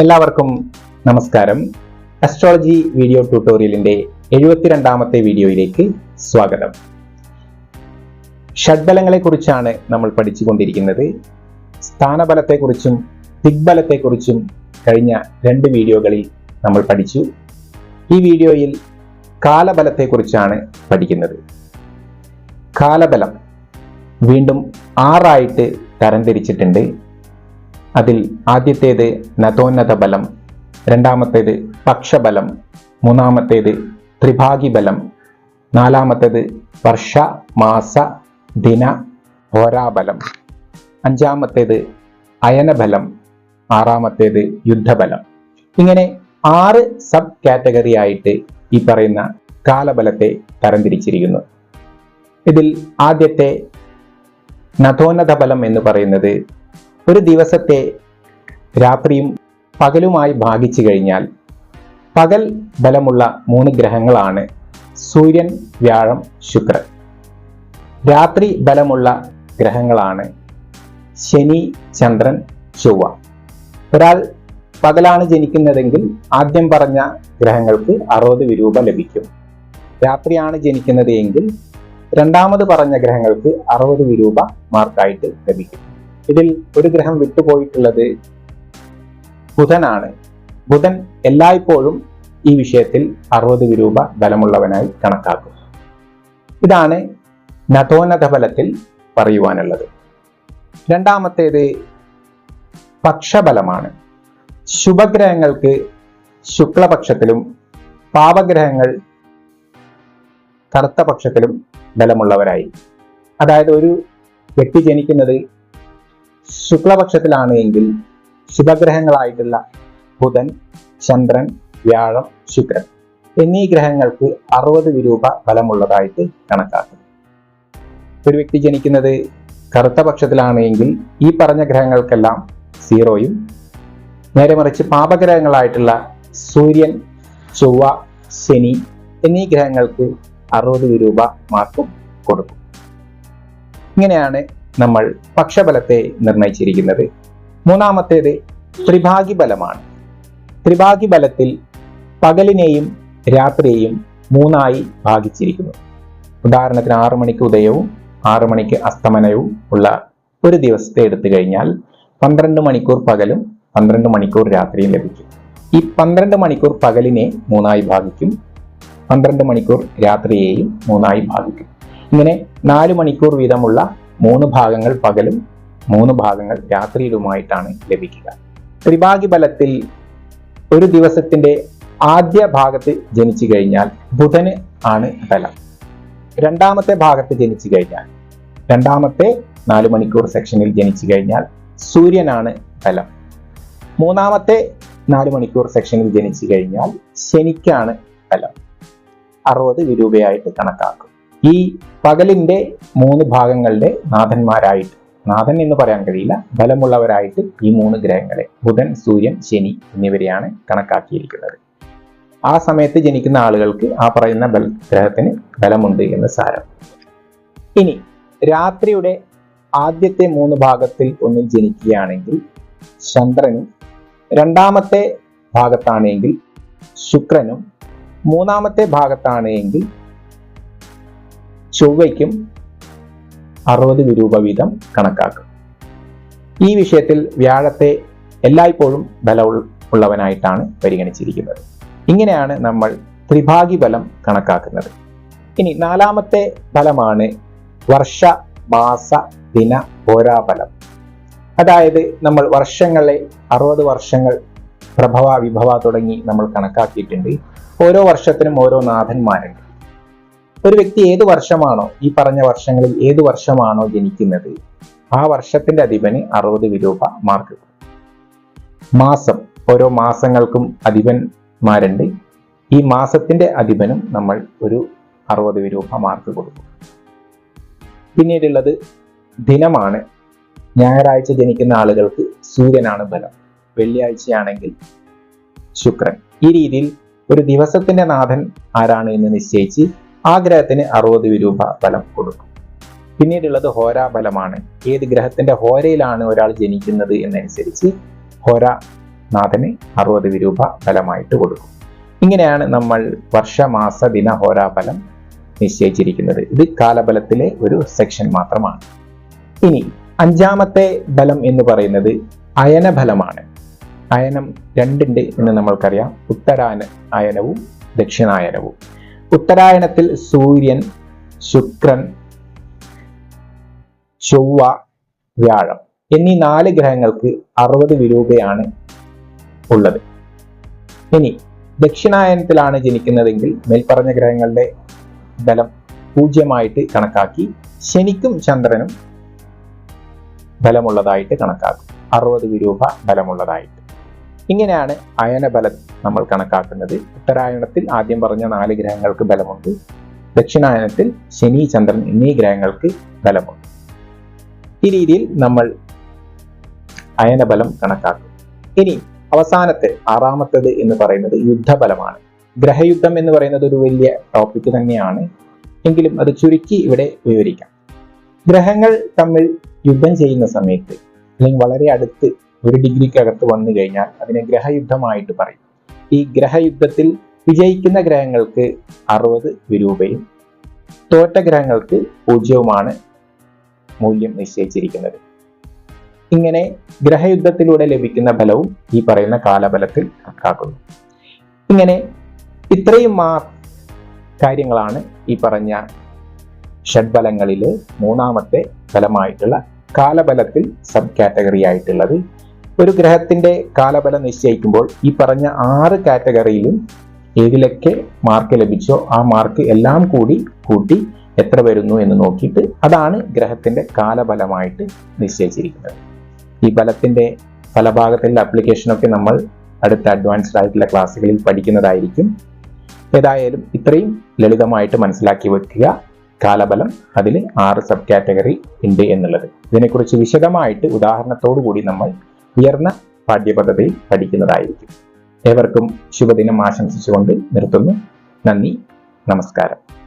എല്ലാവർക്കും നമസ്കാരം. Astrology video ട്യൂട്ടോറിയലിന്റെ എഴുപത്തിരണ്ടാമത്തെ വീഡിയോയിലേക്ക് സ്വാഗതം. ഷഡ്ബലങ്ങളെ കുറിച്ചാണ് നമ്മൾ പഠിച്ചുകൊണ്ടിരിക്കുന്നത്. സ്ഥാനബലത്തെക്കുറിച്ചും ദിഗ്ബലത്തെക്കുറിച്ചും കഴിഞ്ഞ രണ്ട് വീഡിയോകളിൽ നമ്മൾ പഠിച്ചു. ഈ വീഡിയോയിൽ കാലബലത്തെക്കുറിച്ചാണ് പഠിക്കുന്നത്. കാലബലം വീണ്ടും ആറായിട്ട് തരംതിരിച്ചിട്ടുണ്ട്. അതിൽ ആദ്യത്തേത് നതോന്നത ബലം രണ്ടാമത്തേത് പക്ഷബലം മൂന്നാമത്തേത് ത്രിഭാഗി ബലം നാലാമത്തേത് വർഷ മാസ ദിന ഹോരാബലം. അഞ്ചാമത്തേത് അയനബലം ആറാമത്തേത് യുദ്ധബലം. ഇങ്ങനെ ആറ് സബ് കാറ്റഗറി ആയിട്ട് ഈ പറയുന്ന കാലബലത്തെ തരംതിരിച്ചിരിക്കുന്നു. ഇതിൽ ആദ്യത്തെ നതോന്നത ബലം എന്ന് പറയുന്നത് ഒരു ദിവസത്തെ രാത്രിയും പകലുമായി ഭാഗിച്ചു കഴിഞ്ഞാൽ പകൽ ബലമുള്ള മൂന്ന് ഗ്രഹങ്ങളാണ് സൂര്യൻ വ്യാഴം ശുക്രൻ. രാത്രി ബലമുള്ള ഗ്രഹങ്ങളാണ് ശനി ചന്ദ്രൻ ചൊവ്വ. ഒരാൾ പകലാണ് ജനിക്കുന്നതെങ്കിൽ ആദ്യം പറഞ്ഞ ഗ്രഹങ്ങൾക്ക് അറുപത് വിരൂപ ലഭിക്കും. രാത്രിയാണ് ജനിക്കുന്നത് എങ്കിൽ രണ്ടാമത് പറഞ്ഞ ഗ്രഹങ്ങൾക്ക് അറുപത് വിരൂപ മാർക്കായിട്ട് ലഭിക്കും. ഇതിൽ ഒരു ഗ്രഹം വിട്ടുപോയിട്ടുള്ളത് ബുധനാണ്. ബുധൻ എല്ലായ്പ്പോഴും ഈ വിഷയത്തിൽ അറുപത് വിരൂപ ബലമുള്ളവനായി കണക്കാക്കും. ഇതാണ് നതോന്നത ഫലത്തിൽ പറയുവാനുള്ളത്. രണ്ടാമത്തേത് പക്ഷബലമാണ്. ശുഭഗ്രഹങ്ങൾക്ക് ശുക്ലപക്ഷത്തിലും പാപഗ്രഹങ്ങൾ കറുത്ത പക്ഷത്തിലും ബലമുള്ളവരായി. അതായത് ഒരു വ്യക്തി ജനിക്കുന്നത് ശുക്ലപക്ഷത്തിലാണ് എങ്കിൽ ശുഭഗ്രഹങ്ങളായിട്ടുള്ള ബുധൻ ചന്ദ്രൻ വ്യാഴം ശുക്രൻ എന്നീ ഗ്രഹങ്ങൾക്ക് അറുപത് വിരൂപ ഫലമുള്ളതായിട്ട് കണക്കാക്കും ഒരു വ്യക്തി ജനിക്കുന്നത് കറുത്ത പക്ഷത്തിലാണ് എങ്കിൽ ഈ പറഞ്ഞ ഗ്രഹങ്ങൾക്കെല്ലാം സീറോയും നേരെ മറിച്ച് പാപഗ്രഹങ്ങളായിട്ടുള്ള സൂര്യൻ ചൊവ്വ ശനി എന്നീ ഗ്രഹങ്ങൾക്ക് അറുപത് രൂപ മാർക്കും കൊടുക്കും. ഇങ്ങനെയാണ് നമ്മൾ പക്ഷബലത്തെ നിർണയിച്ചിരിക്കുന്നത്. മൂന്നാമത്തേത് ത്രിഭാഗി ബലമാണ് ത്രിഭാഗി ബലത്തിൽ പകലിനെയും രാത്രിയെയും മൂന്നായി ഭാഗിച്ചിരിക്കുന്നു. ഉദാഹരണത്തിന് ആറു മണിക്ക് ഉദയവും ആറു മണിക്ക് അസ്തമനവും ഉള്ള ഒരു ദിവസത്തെ എടുത്തു കഴിഞ്ഞാൽ പന്ത്രണ്ട് മണിക്കൂർ പകലും പന്ത്രണ്ട് മണിക്കൂർ രാത്രിയും ലഭിക്കും. ഈ പന്ത്രണ്ട് മണിക്കൂർ പകലിനെ മൂന്നായി ഭാഗിക്കും പന്ത്രണ്ട് മണിക്കൂർ രാത്രിയെയും മൂന്നായി ഭാഗിക്കും. ഇങ്ങനെ നാല് മണിക്കൂർ വീതമുള്ള മൂന്ന് ഭാഗങ്ങൾ പകലും മൂന്ന് ഭാഗങ്ങൾ രാത്രിയിലുമായിട്ടാണ് ലഭിക്കുക. ത്രിഭാഗി ബലത്തിൽ ഒരു ദിവസത്തിന്റെ ആദ്യ ഭാഗത്ത് ജനിച്ചു കഴിഞ്ഞാൽ ബുധന് ആണ് ബലം. രണ്ടാമത്തെ ഭാഗത്ത് ജനിച്ചു കഴിഞ്ഞാൽ രണ്ടാമത്തെ നാല് മണിക്കൂർ സെക്ഷനിൽ ജനിച്ചു കഴിഞ്ഞാൽ സൂര്യനാണ് ബലം. മൂന്നാമത്തെ നാല് മണിക്കൂർ സെക്ഷനിൽ ജനിച്ചു കഴിഞ്ഞാൽ ശനിക്കാണ് ഫലം അറുപത് വിരൂപയായിട്ട് കണക്കാക്കും. ഈ പകലിന്റെ മൂന്ന് ഭാഗങ്ങളുടെ നാഥന്മാരായിട്ട് നാഥൻ എന്ന് പറയാൻ കഴിയില്ല ബലമുള്ളവരായിട്ട് ഈ മൂന്ന് ഗ്രഹങ്ങളെ ബുധൻ സൂര്യൻ ശനി എന്നിവരെയാണ് കണക്കാക്കിയിരിക്കുന്നത്. ആ സമയത്ത് ജനിക്കുന്ന ആളുകൾക്ക് ആ പറയുന്ന ബൽ ഗ്രഹത്തിന് ബലമുണ്ട് എന്ന് സാരം. ഇനി രാത്രിയുടെ ആദ്യത്തെ മൂന്ന് ഭാഗത്തിൽ ഒന്ന് ജനിക്കുകയാണെങ്കിൽ ചന്ദ്രനും രണ്ടാമത്തെ ഭാഗത്താണെങ്കിൽ ശുക്രനും മൂന്നാമത്തെ ഭാഗത്താണ് എങ്കിൽ ചൊവ്വയ്ക്കും അറുപത് രൂപ വീതം കണക്കാക്കും. ഈ വിഷയത്തിൽ വ്യാഴത്തെ എല്ലായ്പ്പോഴും ബല ഉള്ളവനായിട്ടാണ് പരിഗണിച്ചിരിക്കുന്നത്. ഇങ്ങനെയാണ് നമ്മൾ ത്രിഭാഗി ബലം കണക്കാക്കുന്നത്. ഇനി നാലാമത്തെ ഫലമാണ് വർഷ മാസ ദിന ഹോരാഫലം അതായത് നമ്മൾ വർഷങ്ങളെ അറുപത് വർഷങ്ങൾ പ്രഭവ വിഭവ തുടങ്ങി നമ്മൾ കണക്കാക്കിയിട്ടുണ്ട്. ഓരോ വർഷത്തിനും ഓരോ നാഥന്മാരുണ്ട്. ഒരു വ്യക്തി ഏത് വർഷമാണോ ഈ പറഞ്ഞ വർഷങ്ങളിൽ ഏത് വർഷമാണോ ജനിക്കുന്നത്? ആ വർഷത്തിന്റെ അധിപന് അറുപത് രൂപ മാർക്ക് മാസം ഓരോ മാസങ്ങൾക്കും അധിപന്മാരുണ്ട്. ഈ മാസത്തിന്റെ അധിപനും നമ്മൾ ഒരു അറുപത് രൂപ മാർക്ക് കൊടുക്കും. പിന്നീടുള്ളത് ദിനമാണ്. ഞായറാഴ്ച ജനിക്കുന്ന ആളുകൾക്ക് സൂര്യനാണ് ബലം. വെള്ളിയാഴ്ചയാണെങ്കിൽ ശുക്രൻ. ഈ രീതിയിൽ ഒരു ദിവസത്തിന്റെ നാഥൻ ആരാണ് എന്ന് നിശ്ചയിച്ച് ആ ഗ്രഹത്തിന് അറുപത് രൂപ ബലം കൊടുക്കും. പിന്നീടുള്ളത് ഹോരാ ബലമാണ്. ഏത് ഗ്രഹത്തിന്റെ ഹോരയിലാണ് ഒരാൾ ജനിക്കുന്നത് എന്നനുസരിച്ച് ഹോര നാഥന് അറുപത് രൂപ ഫലമായിട്ട് കൊടുക്കും. ഇങ്ങനെയാണ് നമ്മൾ വർഷമാസ ദിന ഹോരാഫലം നിശ്ചയിച്ചിരിക്കുന്നത്. ഇത് കാലബലത്തിലെ ഒരു സെക്ഷൻ മാത്രമാണ്. ഇനി അഞ്ചാമത്തെ ബലം എന്ന് പറയുന്നത് അയനഫലമാണ് അയനം രണ്ടുണ്ട് എന്ന് നമ്മൾക്കറിയാം. ഉത്തരായന അയനവും ദക്ഷിണായനവും. ഉത്തരായണത്തിൽ സൂര്യൻ ശുക്രൻ ചൊവ്വ വ്യാഴം എന്നീ നാല് ഗ്രഹങ്ങൾക്ക് അറുപത് വിരൂപയാണ് ഉള്ളത്. ഇനി ദക്ഷിണായനത്തിലാണ് ജനിക്കുന്നതെങ്കിൽ മേൽപ്പറഞ്ഞ ഗ്രഹങ്ങളുടെ ബലം പൂജ്യമായിട്ട് കണക്കാക്കി ശനിക്കും ചന്ദ്രനും ബലമുള്ളതായിട്ട് കണക്കാക്കും. അറുപത് വിരൂപ ബലമുള്ളതായിട്ട്. ഇങ്ങനെയാണ് അയനബലം നമ്മൾ കണക്കാക്കുന്നത്. ഉത്തരായണത്തിൽ ആദ്യം പറഞ്ഞ നാല് ഗ്രഹങ്ങൾക്ക് ബലമുണ്ട്. ദക്ഷിണായനത്തിൽ ശനി ചന്ദ്രൻ എന്നീ ഗ്രഹങ്ങൾക്ക് ബലമുണ്ട്. ഈ രീതിയിൽ നമ്മൾ അയനബലം കണക്കാക്കും. ഇനി അവസാനത്തെ ആറാമത്തേത് എന്ന് പറയുന്നത് യുദ്ധബലമാണ്. ഗ്രഹയുദ്ധം എന്ന് പറയുന്നത് ഒരു വലിയ ടോപ്പിക് തന്നെയാണ്. എങ്കിലും അത് ചുരുക്കി ഇവിടെ വിവരിക്കാം. ഗ്രഹങ്ങൾ തമ്മിൽ യുദ്ധം ചെയ്യുന്ന സമയത്ത് അല്ലെങ്കിൽ വളരെ അടുത്ത് ഒരു ഡിഗ്രിക്കകത്ത് വന്നു കഴിഞ്ഞാൽ അതിനെ ഗ്രഹയുദ്ധമായിട്ട് പറയും. ഈ ഗ്രഹയുദ്ധത്തിൽ വിജയിക്കുന്ന ഗ്രഹങ്ങൾക്ക് അറുപത് വിരൂപയും തോറ്റ ഗ്രഹങ്ങൾക്ക് പൂജ്യവുമാണ് മൂല്യം നിശ്ചയിച്ചിരിക്കുന്നത്. ഇങ്ങനെ ഗ്രഹയുദ്ധത്തിലൂടെ ലഭിക്കുന്ന ഫലവും ഈ പറയുന്ന കാലബലത്തിൽ കണക്കാക്കുന്നു. ഇങ്ങനെ ഇത്രയും മാ കാര്യങ്ങളാണ് ഈ പറഞ്ഞ ഷഡ്ബലങ്ങളിലെ മൂന്നാമത്തെ ഫലമായിട്ടുള്ള കാലബലത്തിൽ സബ് കാറ്റഗറി ആയിട്ടുള്ളത് ഒരു ഗ്രഹത്തിന്റെ കാലബലം നിശ്ചയിക്കുമ്പോൾ ഈ പറഞ്ഞ ആറ് കാറ്റഗറിയിലും ഏതിലൊക്കെ മാർക്ക് ലഭിച്ചോ ആ മാർക്ക് എല്ലാം കൂടി കൂട്ടി എത്ര വരുന്നു എന്ന് നോക്കിയിട്ട് അതാണ് ഗ്രഹത്തിന്റെ കാലബലമായിട്ട് നിശ്ചയിച്ചിരിക്കുന്നത്. ഈ ബലത്തിന്റെ ഫലഭാഗത്തിലുള്ള അപ്ലിക്കേഷനൊക്കെ നമ്മൾ അടുത്ത അഡ്വാൻസ്ഡ് ആയിട്ടുള്ള ക്ലാസ്സുകളിൽ പഠിക്കുന്നതായിരിക്കും. ഏതായാലും ഇത്രയും ലളിതമായിട്ട് മനസ്സിലാക്കി വെക്കുക. കാലബലം അതിൽ ആറ് സബ് കാറ്റഗറി ഉണ്ട് എന്നുള്ളത്. ഇതിനെക്കുറിച്ച് വിശദമായിട്ട് ഉദാഹരണത്തോടു കൂടി നമ്മൾ ഉയർന്ന പാഠ്യപദ്ധതിയിൽ പഠിക്കുന്നതായിരിക്കും. ഏവർക്കും ശുഭദിനം ആശംസിച്ചുകൊണ്ട് നിർത്തുന്നു. നന്ദി നമസ്കാരം.